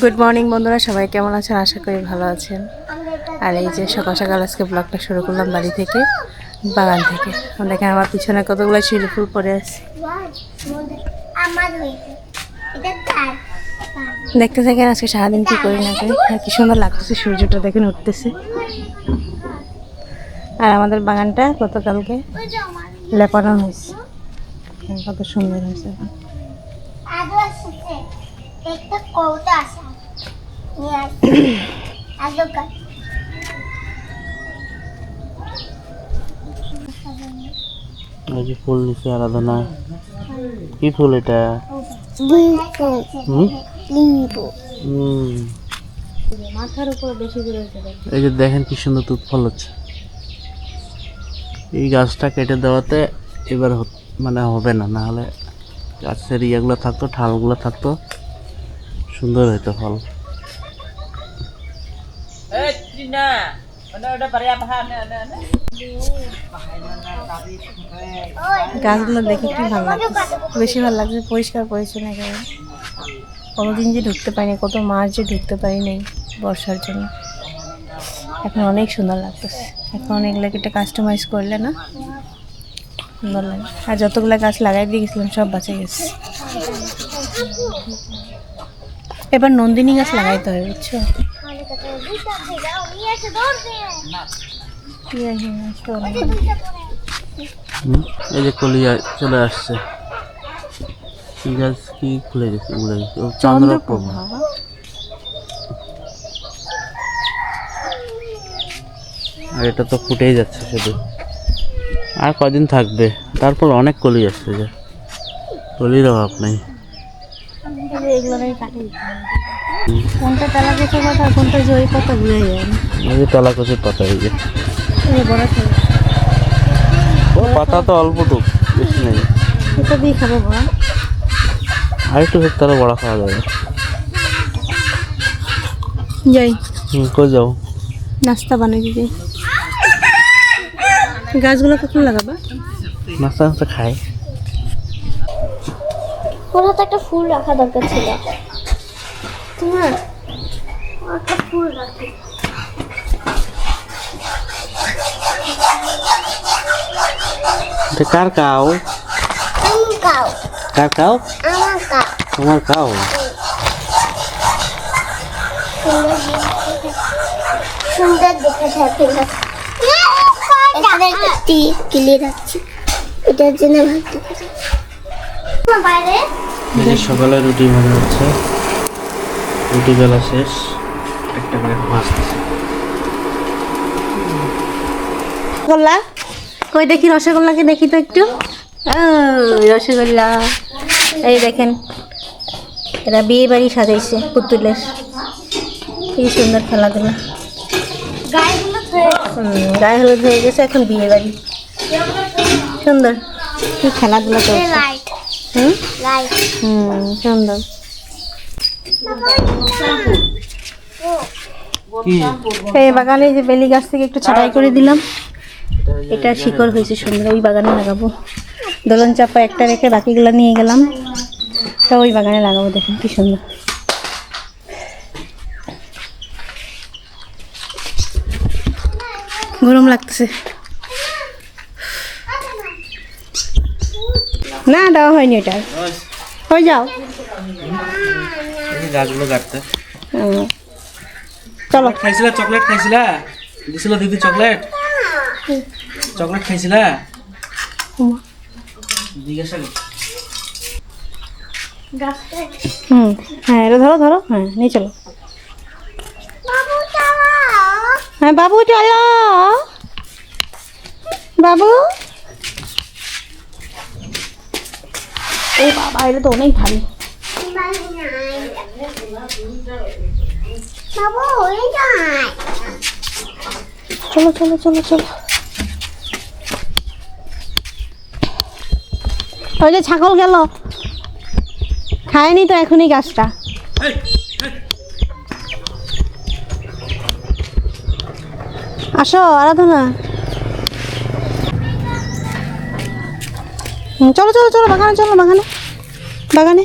Good morning বন্ধুরা, সবাই কেমন আছেন? আশা করি ভালো আছেন। আর এই যে সকাল সকাল আজকে ব্লগটা শুরু করলাম বাড়ি থেকে, বাগান থেকে। দেখেন আমার পিছনে কতগুলো শিলি ফুল পড়ে আছে। দেখতে থাকেন আজকে সারাদিন কি করি না করি, আর কি সুন্দর লাগতেছে, সূর্যটা দেখেন উঠতেছে। আর আমাদের বাগানটা গতকালকে লেপানো হয়েছে। কত সুন্দর হয়েছে। কৌটা আছে নিয়ে আসছে আগে কাট এই ফুল নিচে আরাধনা। কি ফুল এটা। মাথার উপরে বেশি এই যে দেখেন কি সুন্দর তুত ফল হচ্ছে। এই গাছটা কেটে দেওয়াতে এবার মানে হবে না না হলে গাছের ইয়েগুলো থাকতো, ঠালগুলো থাকতো। সুন্দর হইতো ফল। গাছগুলো দেখে কি ভালো লাগছে। বেশি ভালো লাগছে, পরিষ্কার পরিচ্ছন্ন একেবারে। কতদিন যে ঢুকতে পারিনি, কত মাস যে ঢুকতে পারি নাই বর্ষার জন্য। এখন অনেক সুন্দর লাগতেছে। এখন এগুলোকে একটা কাস্টমাইজ করলে না? সুন্দর লাগে। আর যতগুলো গাছ লাগাই দিয়ে গেছিলাম, সব বাঁচে গেছে। এবার নন্দিনী গাছ লাগাইতে হবে, বুঝছ? এই যে কলিয়া চলে আসছে। কি গাছ কি খুলে গেছে উড়ে গেছে। ও চন্দ্রপ্রভা? আর এটা তো ফুটেই যাচ্ছে শুধু। আর কদিন থাকবে? তারপর অনেক কলি আসছে যে। কলির অভাব নেই। এগুলো কাটিয়ে। কোনটা তেলা কিছু কথা আর কোনটা জয়ী কথা ঘুরে যায় এই যে তলা কচুর পাতা এই যে। বড় পাতা তো অল্প তো বেশি নেই। এটা দিয়ে খাব বড়। আর একটু তাহলে বড়া খাওয়া যাবে। যাই। হুম কই যাও। নাস্তা বানাই দিদি। গাছগুলো কখন লাগাবা? নাস্তা নাস্তা খাই। ওর হাতে একটা ফুল রাখা দরকার ছিল। তোমার? ফুল রাখি কার কাও কার কাও তোমার কাও সুন্দর দেখে থাকে এখানে একটি কিলে রাখছি এটার জন্য সকালে রুটি ভাজা হচ্ছে। রুটি বেলা শেষ একটা করে ভাজতেছে রসগোল্লা? কই দেখি রসগোল্লাকে দেখি তো একটু? রসগোল্লা। এই দেখেন এরা বিয়ে বাড়ি সাজাইছে পুতুলের। কি সুন্দর খেলাধুলা। গায়ে হলুদ হয়ে গেছে এখন বিয়ে বাড়ি। সুন্দর। কি খেলাধুলা চলছে লাইট হুম? লাইট হুম সুন্দর। এই বাগানে যে বেলি গাছ থেকে একটু ছাটাই করে দিলাম। এটা শিকড় হয়েছে সুন্দর, ওই বাগানে লাগাবো। দোলন চাপা একটা রেখে বাকিগুলো নিয়ে গেলাম। তা ওই বাগানে লাগাবো, দেখুন কি সুন্দর। গরম লাগতেছে। না, দেওয়া হয়নি ওটা হয়ে যাও। গাছগুলো কাটতে। চলো। খাইছিলা চকলেট খাইছিলা? দিছিল দিদি চকলেট? চকলেট খাইছিলা? হুম। জিজ্ঞাসা কর। হুম হ্যাঁ এটা ধরো ধরো হ্যাঁ নিয়ে চলো। বাবু হ্যাঁ বাবু চলো বাবু। ও বাবা এটা তো অনেক ভারী। হয়ে যায় চলো চলো চলো চলো ওই যে ছাগল গেল। খায়নি তো এখনই গাছটা। আসো আরাধনা। চলো চলো চলো বাগানে চলো বাগানে। বাগানে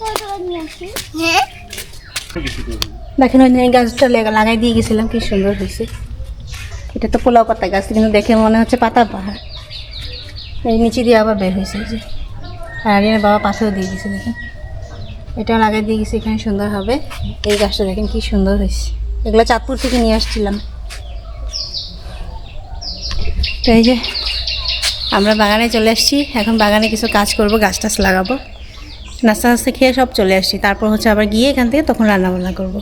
হ্যাঁ দেখেন ওই গাছটা লেগা- লাগাই দিয়ে গেছিলাম, কি সুন্দর হয়েছে। এটা তো পোলাও পাতা গাছ, কিন্তু দেখে মনে হচ্ছে পাতা পাহাড়। এই নিচে দিয়ে আবার বের হয়েছে যে। আর বাবা পাশেও দিয়ে দিয়েছে দেখেন। এটাও লাগাই দিয়ে গেছি, এখানে সুন্দর হবে। এই গাছটা দেখেন কি সুন্দর হয়েছে। এগুলো চাঁদপুর থেকে নিয়ে আসছিলাম। তো এই যে আমরা বাগানে চলে আসছি, এখন বাগানে কিছু কাজ করব, গাছ টাছ লাগাবো। নাস্তা নাস্তা খেয়ে সব চলে আসছি। তারপর হচ্ছে আবার গিয়ে এখান থেকে তখন রান্না বান্না করব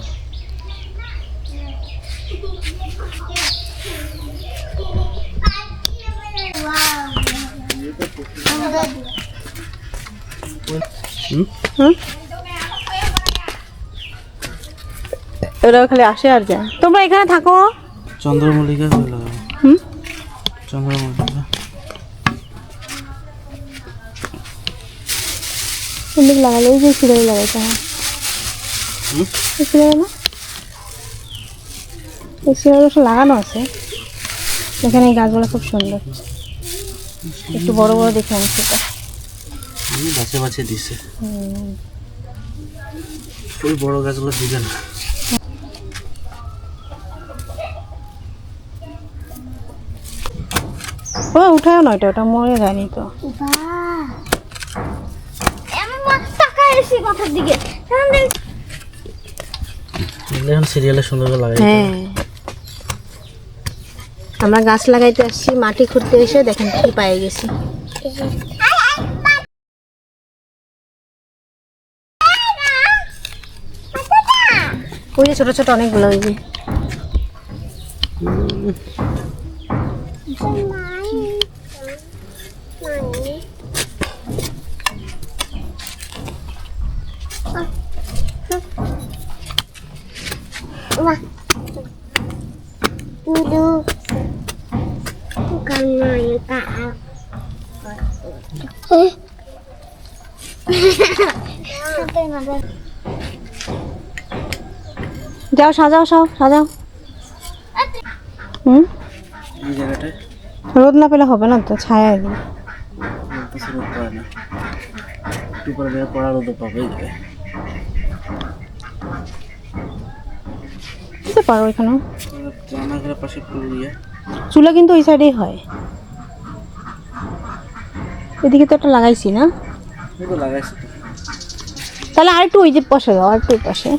ওরা খালি আসে আর যায়। তোমরা এখানে থাকো। চন্দ্রমল্লিকা চন্দ্রমল্লিকা। এমনি লাগালে ওই যে সিলাই লাগাইতে হয়? না? এই লাগানো আছে। এখানে এই গাছগুলো খুব সুন্দর। একটু বড় বড় দেখে আমি বাছে বাছে দিছে। ওই বড় গাছগুলো দিবে না। ও উঠায় না ওটা ওটা মরে যায়নি তো। মাথা এসে কথার দিকে। এখন সিরিয়ালে সুন্দর করে লাগাই হ্যাঁ আমরা গাছ লাগাইতে আসছি মাটি খুঁড়তে এসে দেখেন কি পায়ে গেছি। ওই যে ছোট ছোট অনেকগুলো ওই যে। যাও সাজাও সব সাজাও। হুম? রোদ না পেলে হবে না তো ছায়া দিই রোদ না। পড়া রোদ পাবে। পারো ইয়ে চুলা কিন্তু ওই সাইডেই হয়। এদিকে তো একটা লাগাইছি না। তাহলে আর একটু ওই যে পাশে দাও আর একটু পাশে।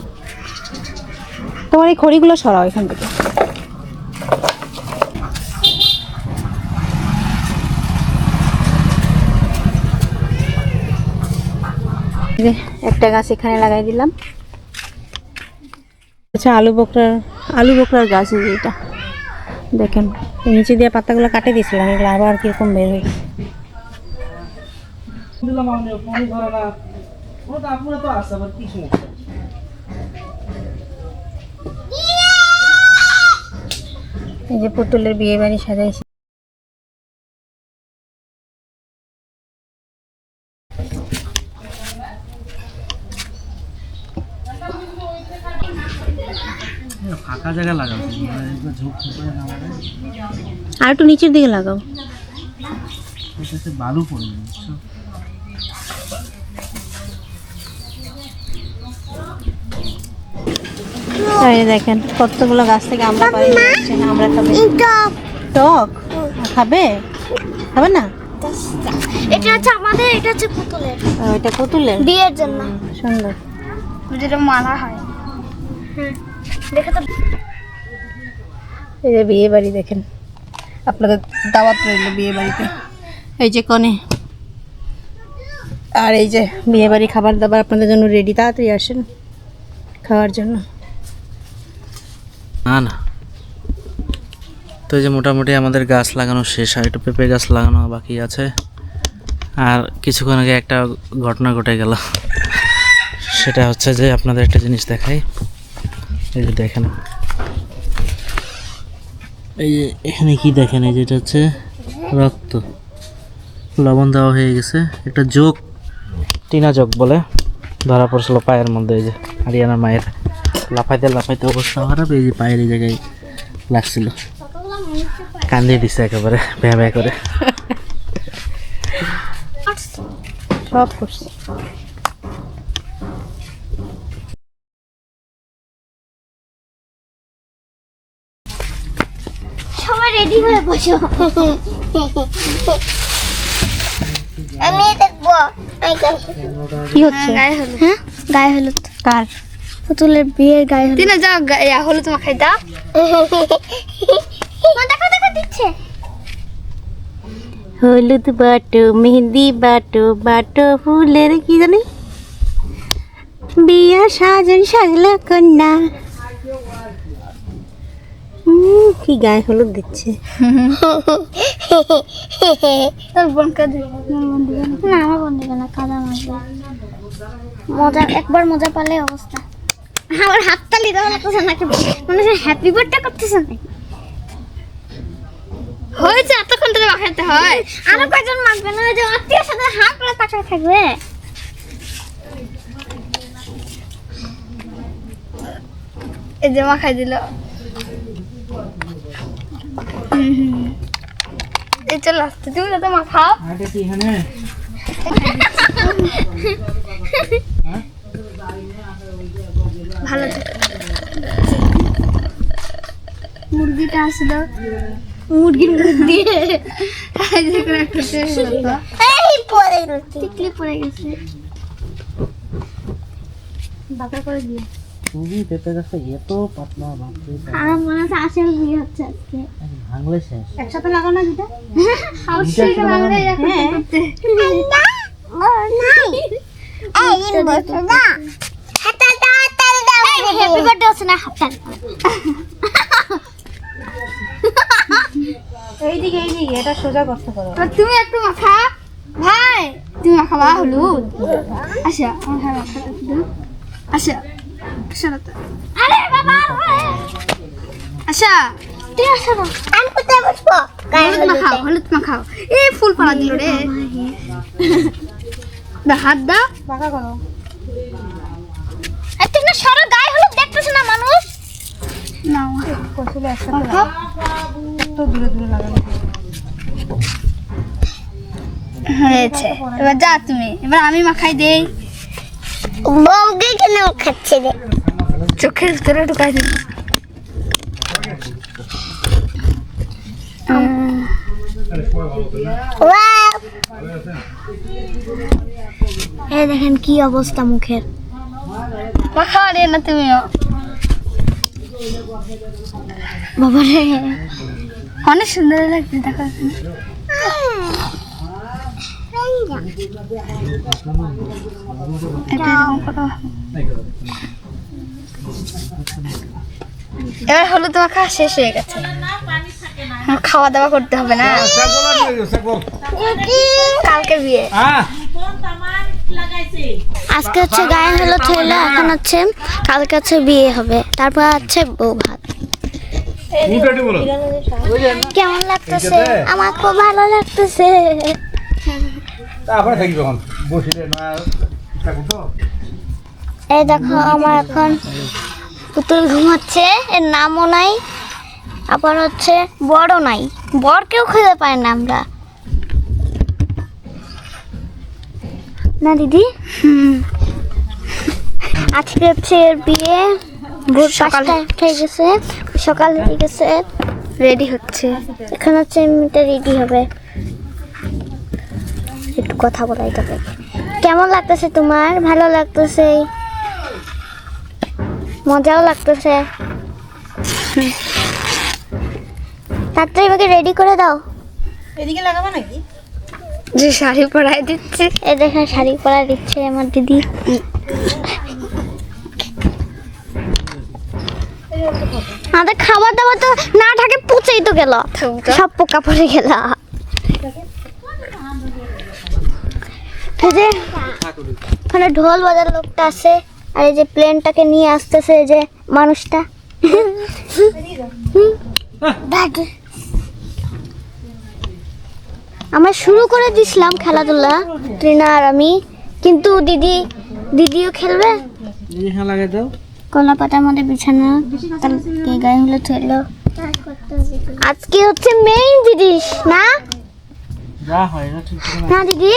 তোমার এই খড়িগুলো সরাও এখান থেকে। একটা গাছ এখানে লাগাই দিলাম। আচ্ছা আলু বকরার আলু বকরার গাছ এইটা এটা। দেখেন নিচে দিয়ে পাতাগুলো কাটে দিয়েছিলাম এগুলো আবার কীরকম বের হয়ে সমস্যা? এই যে পুতুলের বিয়ে বাড়ি সাজাইছি। ফাঁকা জায়গা মানে মানে আর একটু নিচের দিকে লাগাও। এটাতে বালু পড়বে এই দেখেন কতগুলো গাছ থেকে আমরা পাই আমরা খাবে। টক। খাবে? খাবে না? এটা হচ্ছে আমাদের এটা হচ্ছে পুতুলের। ওইটা পুতুলের? বিয়ের জন্য। সুন্দর। যেটা মালা হয়। হ্যাঁ দেখে তো এই যে বিয়ে বাড়ি দেখেন। আপনাদের দাওয়াত রইল বিয়ে বাড়িতে। এই যে কনে। আর এই যে বিয়ে বাড়ি খাবার দাবার আপনাদের জন্য রেডি তাড়াতাড়ি আসেন খাওয়ার জন্য। না না। তো এই যে মোটামুটি আমাদের গাছ লাগানো শেষ আর একটু পেঁপে গাছ লাগানো বাকি আছে। আর কিছুক্ষণ আগে একটা ঘটনা ঘটে গেল। সেটা হচ্ছে যে আপনাদের একটা জিনিস দেখাই। এই যে দেখেন। এই যে এখানে কি দেখেন, এই যেটা হচ্ছে রক্ত। লবণ দেওয়া হয়ে গেছে। একটা যোগ টিনা যোগ বলে। ধরা পড়ছিল পায়ের মধ্যে, এই যে আরিয়ানার মায়ের লাফাইতে লাফাইতে অবস্থা খারাপ। এই যে পায়ের এই জায়গায় লাগছিল। কান্দিয়ে দিছে একেবারে, ভ্যা ভ্যা করে। সব করছি হয়ে বসো। আমি দেখব। কি হচ্ছে? গায়ে হলুদ। হ্যাঁ? গায়ে হলুদ। কার? পুতুলের বিয়ের গায়ে হলুদ। তিনা যাও গায়ে হলুদ মাখাই দাও দেখো দেখো দিচ্ছে। হলুদ বাটো মেহেন্দি বাটো বাটো ফুলের কি জানি? বিয়া সাজন সাজলা কন্যা। কি গায়ে হলুদ দিচ্ছে? তোর না আমার বোন দিবে না কাদা মারবে। মজা একবার মজা পালে অবস্থা। আমার হাততালি দেওয়া লাগতেছে নাকি মনে হচ্ছে হ্যাপি বার্থডে করতেছে নাকি? হয়েছে এতক্ষণ ধরে মাখাতে হয়। আরও কয়জন মাখবে না? যে আত্মীয় সাথে হাত করে তাকায় থাকবে। এই যে মাখাই দিল। এই চলে আসছে তুমি এটা কি এখানে? ভালো মুরগিটা আসলো মুরগির মুখ দিয়ে। এই। টিকলি পড়ে গেছে। বাঁকা করে দিয়ে। তুমি পেঁপে গাছটা এত পাতলা বাপরে বাপ। আমার মনে হচ্ছে আসল বিয়ে হচ্ছে আজকে। ভাঙলে শেষ একসাথে লাগানো দুটা অবশ্যই বাংলা এরকম করতে হ্যাপি বার্থডে হচ্ছে না হাততালি এইদিকে এইদিকে এটা সোজা করতে পারো। তো তুমি একটু মাখা। ভাই তুমি মাখাবা হলুদ। আচ্ছা আচ্ছা। আচ্ছা আরে বাবা তুই আসো না। আমি কোথায় বসবো? হলুদ ফুল পাড়া দিল রে। দা হাত দাও পাকা করো আর না সরো গায়ে হলুদ দেখতেছ না মানুষ? না কচুলে একসাথে মাখাও তো দূরে দূরে লাগানো হয়েছে। এবার যা তুমি। এবার আমি মাখাই দেই। বউকে কেন খাচ্ছে রে? চোখের ভিতরে ঢুকাই ওয়াও। এই দেখেন কি অবস্থা মুখের। মাখাও রে না তুমিও। বাবা রে। অনেক সুন্দর লাগছে দেখো। এটা এরকম। এবার হলুদ মাখা শেষ হয়ে গেছে। খাওয়া দাওয়া করতে হবে না। কালকে বিয়ে। আজকে হচ্ছে গায়ে হলুদ হইল এখন হচ্ছে কালকে হচ্ছে বিয়ে হবে। তারপর হচ্ছে বউ ভাত। কেমন লাগতেছে? আমার খুব ভালো লাগতেছে। তারপরে থাকি তখন বসিলে না তো? এই দেখো আমার এখন পুতুল ঘুমাচ্ছে এর নামও নাই আবার হচ্ছে বড় নাই। বড় বরকেও খুঁজে পাই না আমরা। না দিদি? হুম আজকে হচ্ছে এর বিয়ে। ভোর সকালে। উঠে গেছে। সকাল হয়ে গেছে। রেডি হচ্ছে। এখন হচ্ছে এমনিতে রেডি হবে। একটু কথা বলাই যাবে। কেমন লাগতেছে তোমার? ভালো লাগতেছে? মজাও লাগতেছে। তাড়াতাড়ি আমাকে রেডি করে দাও। এদিকে লাগাবো নাকি? যে শাড়ি পরাই দিচ্ছে। এ দেখেন শাড়ি পরা দিচ্ছে আমার দিদি। আমাদের খাবার দাবার তো না থাকে পচেই তো গেল। সব পোকা পড়ে গেল। ওখানে ঢোল বাজার লোকটা আছে। আর এই যে প্লেনটাকে নিয়ে আসতেছে যে মানুষটা। আমরা শুরু করে দিছিলাম খেলাধুলা ট্রিনা আর আমি। কিন্তু দিদি দিদিও খেলবে? এখানে লাগাই দাও। কলা পাতার মধ্যে বিছানা গায়ে হলে ছিল আজকে হচ্ছে মেইন জিনিস না? হয় না ঠিক আছে না দিদি?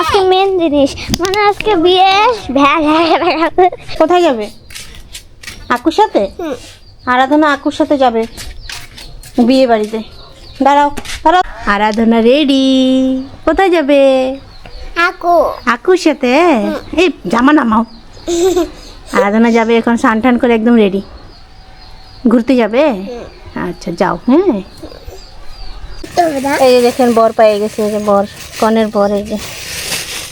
আজকে মেইন জিনিস। মানে আজকে বিয়ে। কোথায় যাবে? আকুর সাথে? আরাধনা আকুর সাথে যাবে বিয়ে বাড়িতে। দাঁড়াও দাঁড়াও। আরাধনা রেডি কোথায় যাবে? আকু। আকুর সাথে? এই জামা নামাও। আরাধনা যাবে এখন স্নান টান করে একদম রেডি ঘুরতে যাবে? আচ্ছা যাও হ্যাঁ। এই যে দেখেন বর পেয়ে গেছে এই যে বর কনের বর এই যে।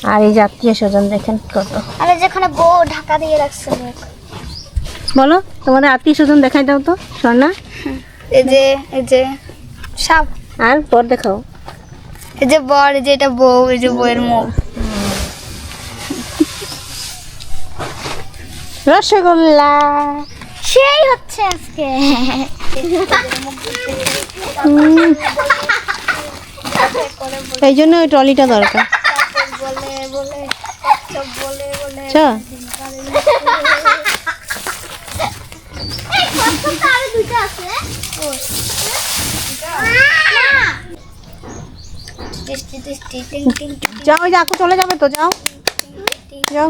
আর এই যে আত্মীয় স্বজন দেখেন কত। আরে যেখানে বউ ঢাকা দিয়ে রাখছে বলো তোমাদের আত্মীয় স্বজন দেখাই দাও তো স্বর্ণা। এই যে এই যে সাপ। আর বর দেখাও। এই যে বর এই যে এটা বউ এই যে বউয়ের মুখ। রসগোল্লা। সেই হচ্ছে আজকে। এই জন্য ওই ট্রলিটা দরকার। টিং যাও ওই আকু চলে যাবে তো, যাও। যাও।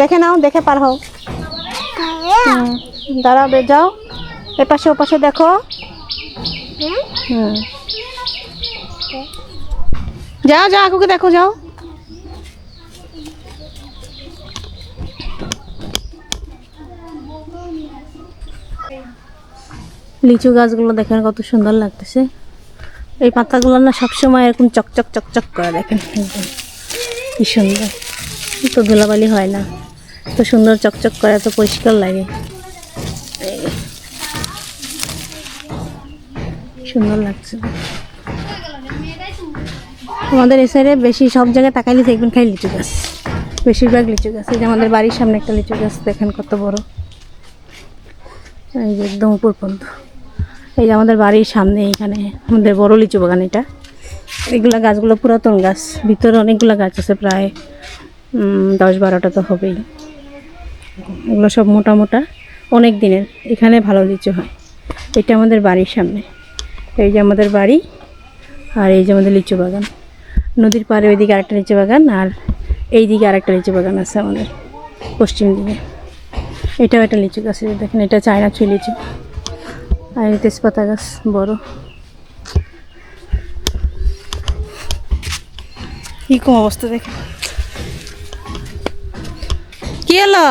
দেখে নাও, দেখে পার হও। দাঁড়াও বে যাও। এপাশে, ওপাশে দেখো। হুম। যাও যাও আকুকে দেখো, যাও। লিচু গাছগুলো দেখেন কত সুন্দর লাগতেছে। এই পাতাগুলো না সবসময় এরকম চকচক চকচক করে দেখেন। কি সুন্দর। তো ধুলাবালি হয় না। তো সুন্দর চকচক করে, এত পরিষ্কার লাগে। সুন্দর লাগছে। আমাদের এই সাইডে বেশি সব জায়গায় তাকাইলে দেখবেন খাই লিচু গাছ। বেশিরভাগ লিচু গাছ। এই যে আমাদের বাড়ির সামনে একটা লিচু গাছ, দেখেন কত বড়। এই যে একদম উপর পর্যন্ত। এই যে আমাদের বাড়ির সামনে এখানে আমাদের বড় লিচু বাগান এটা। এগুলা গাছগুলো পুরাতন গাছ। ভিতরে অনেকগুলো গাছ আছে প্রায় দশ বারোটা তো হবেই। এগুলো সব মোটা মোটা। অনেক দিনের। এখানে ভালো লিচু হয়। এটা আমাদের বাড়ির সামনে। এই যে আমাদের বাড়ি আর এই যে আমাদের লিচু বাগান। নদীর পাড়ে ওইদিকে আরেকটা লিচু বাগান আর এই দিকে আরেকটা লিচু বাগান আছে আমাদের পশ্চিম দিকে। এটাও একটা লিচু গাছ। দেখেন, এটা চায়না ছুঁই লিচু। আর তেজপাতা গাছ বড়। কী কম অবস্থা দেখেন। কি হলো